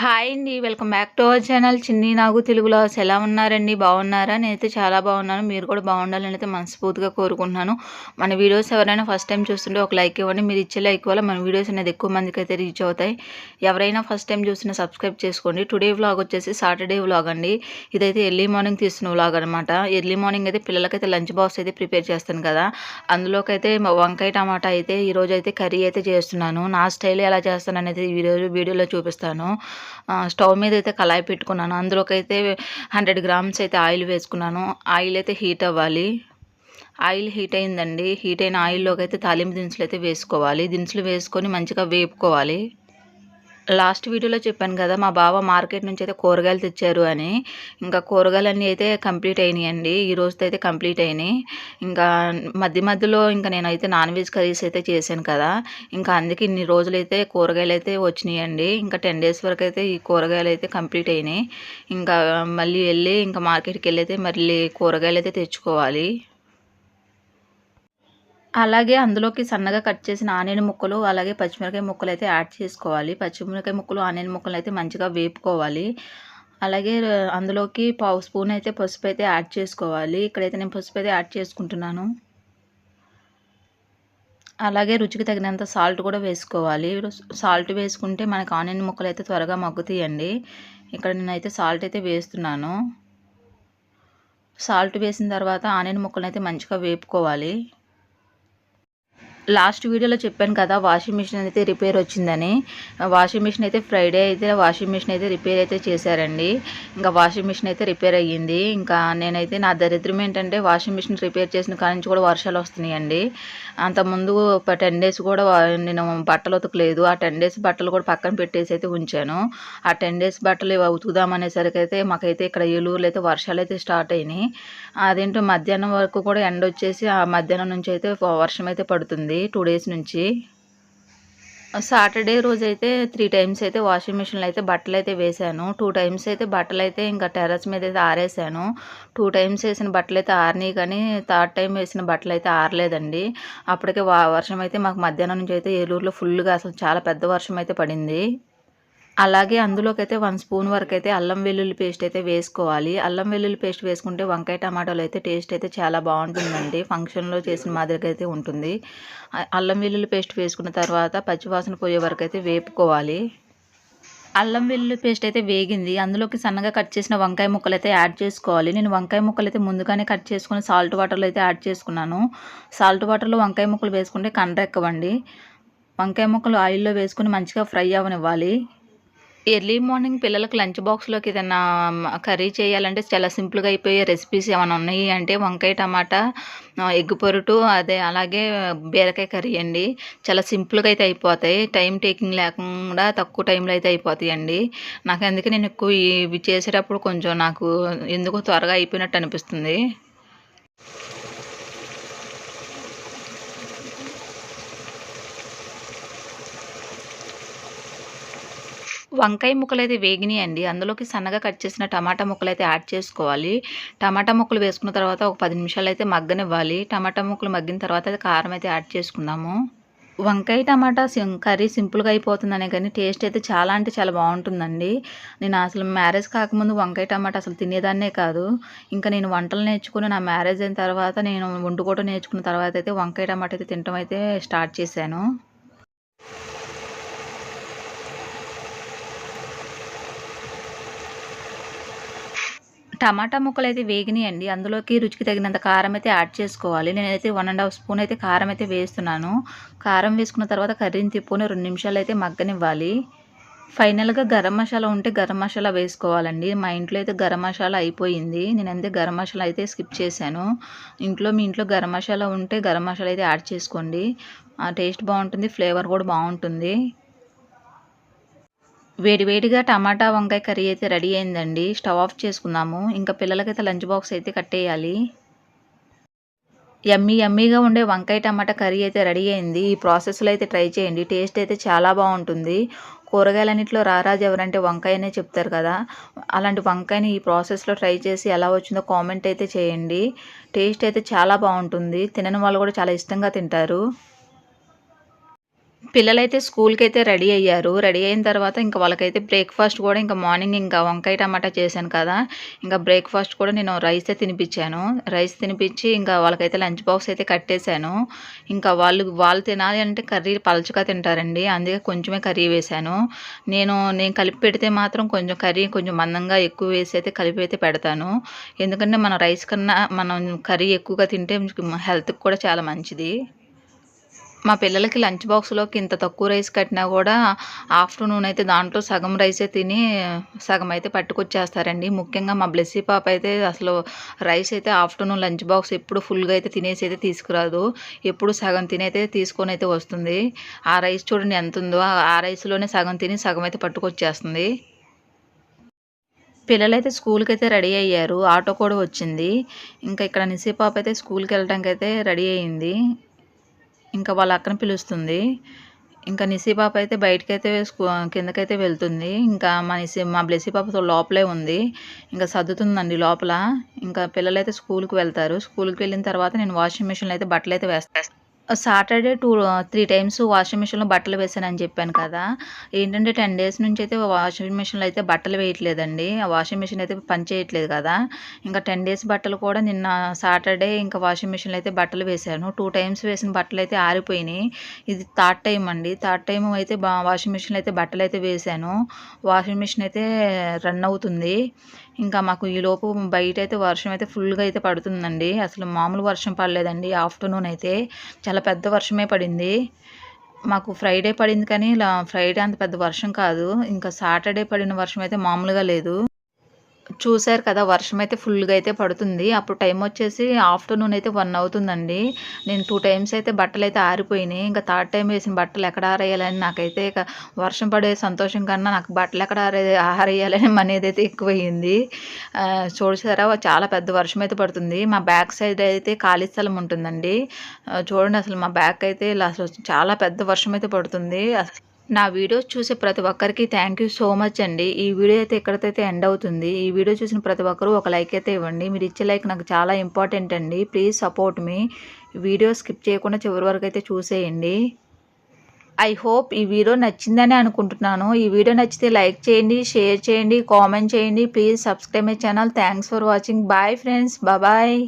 Hi అండి. Welcome back to our channel. Chinni Nagu తెలుగులో ఎలా ఉన్నారండి? బాగున్నారా? నేనైతే చాలా బాగున్నాను. మీరు కూడా బాగుండాలని అయితే మనస్ఫూర్తిగా కోరుకుంటున్నాను. మన వీడియోస్ ఎవరైనా ఫస్ట్ టైం చూస్తుంటే ఒక లైక్ ఇవ్వండి. మీరు ఇచ్చే లైక్ వల్ల మన వీడియోస్ అనేది ఎక్కువ మందికి అయితే రీచ్ అవుతాయి. ఎవరైనా ఫస్ట్ టైం చూసినా సబ్స్క్రైబ్ చేసుకోండి. టుడే వ్లాగ్ వచ్చేసి సాటర్డే వ్లాగ్ అండి. ఇదైతే ఎర్లీ మార్నింగ్ తీస్తున్న వ్లాగ్ అనమాట ఎర్లీ మార్నింగ్ అయితే పిల్లలకైతే లంచ్ బాక్స్ అయితే ప్రిపేర్ చేస్తాను కదా. అందులోకైతే వంకాయ టమాటా అయితే ఈరోజు అయితే కర్రీ అయితే చేస్తున్నాను. నా స్టైల్ ఎలా చేస్తాను అనేది ఈరోజు వీడియోలో చూపిస్తాను. స్టవ్ మీద అయితే కళాయి పెట్టుకున్నాను. అందులోకి అయితే హండ్రెడ్ గ్రామ్స్ అయితే ఆయిల్ వేసుకున్నాను. ఆయిల్ అయితే హీట్ అవ్వాలి. ఆయిల్ హీట్ అయిందండి. హీట్ అయిన ఆయిల్లోకి అయితే తాలింపు దినుసులు అయితే వేసుకోవాలి. దినుసులు వేసుకొని మంచిగా వేపుకోవాలి. లాస్ట్ వీడియోలో చెప్పాను కదా మా బావ మార్కెట్ నుంచి అయితే కూరగాయలు తెచ్చారు అని. ఇంకా కూరగాయలన్నీ అయితే కంప్లీట్ అయినాయండి. ఈ రోజుతో అయితే కంప్లీట్ అయినాయి. ఇంకా మధ్య మధ్యలో ఇంకా నేనైతే నాన్ వెజ్ కర్రీస్ అయితే చేశాను కదా. ఇంకా అందుకే ఇన్ని రోజులు అయితే కూరగాయలు అయితే వచ్చినాయండి. ఇంకా టెన్ డేస్ వరకు అయితే ఈ కూరగాయలు అయితే కంప్లీట్ అయినాయి. ఇంకా మళ్ళీ వెళ్ళి ఇంకా మార్కెట్కి వెళ్ళి అయితే మళ్ళీ కూరగాయలు అయితే తెచ్చుకోవాలి. అలాగే అందులోకి సన్నగా కట్ చేసిన ఆనియన్ ముక్కలు అలాగే పచ్చిమిరకాయ ముక్కలు అయితే యాడ్ చేసుకోవాలి. పచ్చిమిరకాయ ముక్కలు ఆనియన్ ముక్కలు అయితే మంచిగా వేపుకోవాలి. అలాగే అందులోకి పావు స్పూన్ అయితే పసుపు అయితే యాడ్ చేసుకోవాలి. ఇక్కడైతే నేను పసుపు అయితే యాడ్ చేసుకుంటున్నాను. అలాగే రుచికి తగినంత సాల్ట్ కూడా వేసుకోవాలి. సాల్ట్ వేసుకుంటే మనకు ఆనియన్ ముక్కలు అయితే త్వరగా మగ్గుతాయండి. ఇక్కడ నేనైతే సాల్ట్ అయితే వేస్తున్నాను. సాల్ట్ వేసిన తర్వాత ఆనియన్ ముక్కలు అయితే మంచిగా వేపుకోవాలి. లాస్ట్ వీడియోలో చెప్పాను కదా వాషింగ్ మిషన్ అయితే రిపేర్ వచ్చిందని. వాషింగ్ మిషన్ అయితే ఫ్రైడే అయితే వాషింగ్ మిషన్ అయితే రిపేర్ అయితే చేశారండి. ఇంకా వాషింగ్ మిషన్ అయితే రిపేర్ అయ్యింది. ఇంకా నేనైతే నా దరిద్రం ఏంటంటే వాషింగ్ మిషన్ రిపేర్ చేసిన కాడి నుంచి కూడా వర్షాలు వస్తున్నాయండి. అంతకుముందు టెన్ డేస్ కూడా నేను బట్టలు ఉతకలేదు. ఆ టెన్ డేస్ బట్టలు కూడా పక్కన పెట్టేసి అయితే ఉంచాను. ఆ టెన్ డేస్ బట్టలు ఉతుకుదామనేసరికి అయితే మాకైతే ఇక్కడ ఏలూరులో అయితే వర్షాలు అయితే స్టార్ట్ అయినాయి. అదేంటో మధ్యాహ్నం వరకు కూడా ఎండ వచ్చేసి ఆ మధ్యాహ్నం నుంచి అయితే వర్షం అయితే పడుతుంది. టూ డేస్ నుంచి. సాటర్డే రోజు అయితే త్రీ టైమ్స్ అయితే వాషింగ్ మిషన్లో అయితే బట్టలు అయితే వేసాను టూ టైమ్స్ అయితే బట్టలు అయితే ఇంకా టెర్రస్ మీద అయితే ఆరేసాను టూ టైమ్స్ వేసిన బట్టలు అయితే ఆరినాయి కానీ థర్డ్ టైం వేసిన బట్టలు అయితే ఆరలేదండి. అప్పటికే వర్షం అయితే మాకు మధ్యాహ్నం నుంచి అయితే ఏలూరులో ఫుల్గా అసలు చాలా పెద్ద వర్షం అయితే పడింది. అలాగే అందులోకి అయితే వన్ స్పూన్ వరకు అయితే అల్లం వెల్లుల్లి పేస్ట్ అయితే వేసుకోవాలి. అల్లం వెల్లుల్లి పేస్ట్ వేసుకుంటే వంకాయ టమాటాలు అయితే టేస్ట్ అయితే చాలా బాగుంటుందండి. ఫంక్షన్లో చేసిన మాదిరిగా అయితే ఉంటుంది అల్లం వెల్లుల్లి పేస్ట్ వేసుకున్న తర్వాత పచ్చివాసన పోయే వరకు అయితే వేపుకోవాలి. అల్లం వెల్లుల్లి పేస్ట్ అయితే వేగింది. అందులోకి సన్నగా కట్ చేసిన వంకాయ ముక్కలు అయితే యాడ్ చేసుకోవాలి. నేను వంకాయ ముక్కలు అయితే ముందుగానే కట్ చేసుకుని సాల్ట్ వాటర్లో అయితే యాడ్ చేసుకున్నాను. సాల్ట్ వాటర్లో వంకాయ ముక్కలు వేసుకుంటే కండ్రెక్కవండి. వంకాయ ముక్కలు ఆయిల్లో వేసుకుని మంచిగా ఫ్రై అవ్వనివ్వాలి ఎర్లీ మార్నింగ్ పిల్లలకు లంచ్ బాక్స్లోకి ఏదైనా కర్రీ చేయాలంటే చాలా సింపుల్గా అయిపోయే రెసిపీస్ ఏమైనా ఉన్నాయి? అంటే వంకాయ టమాటా ఎగ్ పొరుటు అదే అలాగే బీరకాయ కర్రీ అండి. చాలా సింపుల్గా అయితే అయిపోతాయి. టైం టేకింగ్ లేకుండా తక్కువ టైంలో అయితే అయిపోతాయి అండి నాకు అందుకే నేను ఎక్కువ ఇవి చేసేటప్పుడు కొంచెం నాకు ఎందుకో త్వరగా అయిపోయినట్టు అనిపిస్తుంది. వంకాయ ముక్కలు అయితే వేగినాయి అండి అందులోకి సన్నగా కట్ చేసిన టమాటా ముక్కలు అయితే యాడ్ చేసుకోవాలి. టమాటా ముక్కలు వేసుకున్న తర్వాత ఒక పది నిమిషాలు అయితే మగ్గనివ్వాలి. టమాటా ముక్కలు మగ్గిన తర్వాత అయితే కారం అయితే యాడ్ చేసుకుందాము. వంకాయ టమాటా కర్రీ సింపుల్గా అయిపోతుందనే కానీ టేస్ట్ అయితే చాలా అంటే చాలా బాగుంటుందండి. నేను అసలు మ్యారేజ్ కాకముందు వంకాయ టమాటా అసలు తినేదాన్నే కాదు. ఇంకా నేను వంటలు నేర్చుకుని నా మ్యారేజ్ అయిన తర్వాత నేను వండుకోవడం నేర్చుకున్న తర్వాత అయితే వంకాయ టమాటా అయితే తినటం అయితే స్టార్ట్ చేశాను. టమాటా ముక్కలు అయితే వేగినాయండి. అందులోకి రుచికి తగినంత కారం అయితే యాడ్ చేసుకోవాలి. నేనైతే వన్ అండ్ హాఫ్ స్పూన్ అయితే కారం అయితే వేస్తున్నాను. కారం వేసుకున్న తర్వాత కర్రీని తిప్పుకొని రెండు నిమిషాలు అయితే మగ్గనివ్వాలి. ఫైనల్గా గరం మసాలా ఉంటే గరం మసాలా వేసుకోవాలండి. మా ఇంట్లో అయితే గరం మసాలా అయిపోయింది. నేను అంతే గరం మసాలా అయితే స్కిప్ చేశాను. ఇంట్లో మీ ఇంట్లో గరం మసాలా ఉంటే గరం మసాలా అయితే యాడ్ చేసుకోండి. టేస్ట్ బాగుంటుంది ఫ్లేవర్ కూడా బాగుంటుంది. వేడివేడిగా టమాటా వంకాయ కర్రీ అయితే రెడీ అయిందండి. స్టవ్ ఆఫ్ చేసుకున్నాము ఇంకా పిల్లలకైతే లంచ్ బాక్స్ అయితే కట్టేయాలి. ఎమ్మీ ఎమ్మీగా ఉండే వంకాయ టమాటా కర్రీ అయితే రెడీ అయింది. ఈ ప్రాసెస్లో అయితే ట్రై చేయండి. టేస్ట్ అయితే చాలా బాగుంటుంది. కూరగాయలన్నింటిలో రారాజు ఎవరంటే వంకాయనే చెప్తారు కదా. అలాంటి వంకాయని ఈ ప్రాసెస్లో ట్రై చేసి ఎలా వచ్చిందో కామెంట్ అయితే చేయండి. టేస్ట్ అయితే చాలా బాగుంటుంది. తినని వాళ్ళు కూడా చాలా ఇష్టంగా తింటారు. పిల్లలైతే స్కూల్కి అయితే రెడీ అయ్యారు. రెడీ అయిన తర్వాత ఇంకా వాళ్ళకైతే బ్రేక్‌ఫాస్ట్ కూడా ఇంకా మార్నింగ్ ఇంకా వంకాయ టమాటా చేశాను కదా! ఇంకా బ్రేక్‌ఫాస్ట్ కూడా నేను రైసే తినిపించాను రైస్ తినిపిచ్చి ఇంకా వాళ్ళకైతే లంచ్ బాక్స్ అయితే కట్టేశాను. ఇంకా వాళ్ళు వాళ్ళు తినాలి అంటే కర్రీ పలచగా తింటారండి. అందుకే కొంచెమే కర్రీ వేశాను. నేను నేను కలిపి పెడితే మాత్రం కొంచెం కర్రీ కొంచెం మందంగా ఎక్కువ వేసి అయితే కలిపి అయితే పెడతాను. ఎందుకంటే మనం రైస్ కన్నా మనం కర్రీ ఎక్కువగా తింటే హెల్త్‌కి కూడా చాలా మంచిది. మా పిల్లలకి లంచ్ బాక్స్‌లోకి ఇంత తక్కువ రైస్ కట్టినా కూడా ఆఫ్టర్‌నూన్ అయితే దాంట్లో సగం రైసే తిని సగం అయితే పట్టుకొచ్చేస్తారండి. ముఖ్యంగా మా బ్లెస్సీ పాప అయితే అసలు రైస్ అయితే ఆఫ్టర్‌నూన్ లంచ్ బాక్స్ ఎప్పుడు ఫుల్‌గా అయితే తినేసి అయితే తీసుకురాదు. ఎప్పుడు సగం తినైతే తీసుకొని అయితే వస్తుంది. ఆ రైస్ చూడండి ఎంత ఉందో ఆ రైస్‌లోనే సగం తిని సగం అయితే పట్టుకొచ్చేస్తుంది. పిల్లలైతే అయితే రెడీ అయ్యారు. ఆటో కూడా వచ్చింది. ఇంకా ఇక్కడ నిస్సీ పాప అయితే స్కూల్కి వెళ్ళడానికి అయితే రెడీ అయింది. ఇంకా వాళ్ళ అక్కని పిలుస్తుంది. ఇంకా నిసీ పాప అయితే బయటకైతే స్కూ కిందకైతే వెళ్తుంది. ఇంకా మా నిసి మా బ్లెస్సీ పాపతో లోపలే ఉంది. ఇంకా సర్దుతుందండి లోపల. ఇంకా పిల్లలైతే స్కూల్‌కి వెళ్తారు. స్కూల్‌కి వెళ్ళిన తర్వాత నేను వాషింగ్ మిషన్‌లో అయితే బట్టలు అయితే వేస్తాను Saturday two three times washing మిషన్‌లో బట్టలు వేసానని చెప్పాను కదా! ఏంటంటే 10 డేస్ నుంచి అయితే వాషింగ్ మిషన్‌లో అయితే బట్టలు వేయట్లేదండి. వాషింగ్ మిషన్ అయితే పని చేయట్లేదు కదా! ఇంకా 10 డేస్ బట్టలు కూడా నిన్న సాటర్‌డే ఇంకా వాషింగ్ మిషన్‌లో అయితే బట్టలు వేశాను. టూ టైమ్స్ వేసిన బట్టలు అయితే ఆరిపోయినాయి. ఇది థర్డ్ టైం అండి. థర్డ్ టైం అయితే బా వాషింగ్ మిషన్‌లో అయితే బట్టలు అయితే వేశాను. వాషింగ్ మిషన్ అయితే రన్ అవుతుంది. ఇంకా మాకు ఈలోపు అయితే వర్షం అయితే ఫుల్‌గా అయితే పడుతుందండి. అసలు మామూలు వర్షం పడలేదండి ఆఫ్టర్‌నూన్ అయితే. చాలా పెద్ద వర్షమే పడింది. మాకు ఫ్రైడే పడింది కానీ ఇలా ఫ్రైడే అంత పెద్ద వర్షం కాదు. ఇంకా సాటర్‌డే పడిన వర్షం అయితే మామూలుగా లేదు. చూసారు కదా! వర్షం అయితే ఫుల్‌గా అయితే పడుతుంది. అప్పుడు టైం వచ్చేసి ఆఫ్టర్‌నూన్ అయితే వన్ అవుతుందండి. నేను టూ టైమ్స్ అయితే బట్టలైతే ఆరిపోయినాయి. ఇంకా థర్డ్ టైం వేసిన బట్టలు ఎక్కడ ఆరేయాలని నాకైతే ఇక వర్షం పడే సంతోషం కన్నా నాకు బట్టలు ఎక్కడ ఆరే ఆరేయాలని అనేదైతే ఎక్కువయింది. ఎక్కువయ్యింది చూసారా చాలా పెద్ద వర్షం అయితే పడుతుంది. మా బ్యాక్ సైడ్ అయితే ఖాళీ స్థలం ఉంటుందండి. చూడండి అసలు మా బ్యాక్ అయితే ఇలా అసలు చాలా పెద్ద వర్షం అయితే పడుతుంది. నా వీడియోస్ చూసే ప్రతి ఒక్కరికి థ్యాంక్ యూ సో మచ్ అండి. ఈ వీడియో అయితే ఇక్కడితో ఎండ్ అవుతుంది. ఈ వీడియో చూసిన ప్రతి ఒక్కరూ ఒక లైక్ అయితే ఇవ్వండి. మీరు ఇచ్చే లైక్ నాకు చాలా ఇంపార్టెంట్ అండి. Please support me. Video skip చేయకుండా చివరి వరకు అయితే చూసేయండి. ఐ హోప్ ఈ వీడియో నచ్చిందని అనుకుంటున్నాను. ఈ వీడియో నచ్చితే లైక్ చేయండి, షేర్ చేయండి, కామెంట్ చేయండి. Please subscribe my channel. Thanks for watching. Bye friends. Bye